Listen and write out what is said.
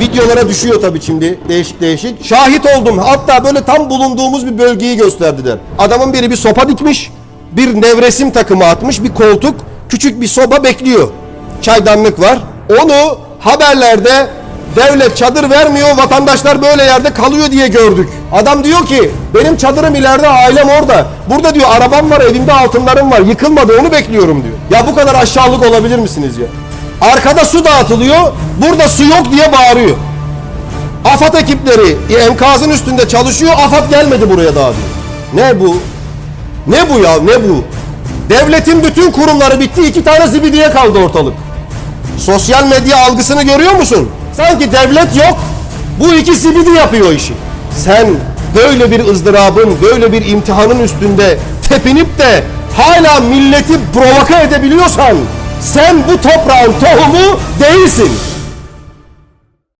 Videolara düşüyor tabii şimdi değişik değişik. Şahit oldum. Hatta böyle tam bulunduğumuz bir bölgeyi gösterdiler. Adamın biri bir sopa dikmiş. Bir nevresim takımı atmış. Bir koltuk. Küçük bir soba bekliyor. Çaydanlık var. Onu haberlerde devlet çadır vermiyor. Vatandaşlar böyle yerde kalıyor diye gördük. Adam diyor ki benim çadırım ileride ailem orada. Burada diyor arabam var evimde altınlarım var. Yıkılmadı onu bekliyorum diyor. Ya bu kadar aşağılık olabilir misiniz ya? Arkada su dağıtılıyor. Burada su yok diye bağırıyor. AFAD ekipleri enkazın üstünde çalışıyor. AFAD gelmedi buraya daha diyor. Ne bu? Ne bu ya ne bu? Devletin bütün kurumları bitti. iki tane zibidiye kaldı ortalık. Sosyal medya algısını görüyor musun? Sanki devlet yok. Bu iki zibidi yapıyor işi. Sen böyle bir ızdırabın, böyle bir imtihanın üstünde tepinip de hala milleti provoke edebiliyorsan sen bu toprağın tohumu değilsin.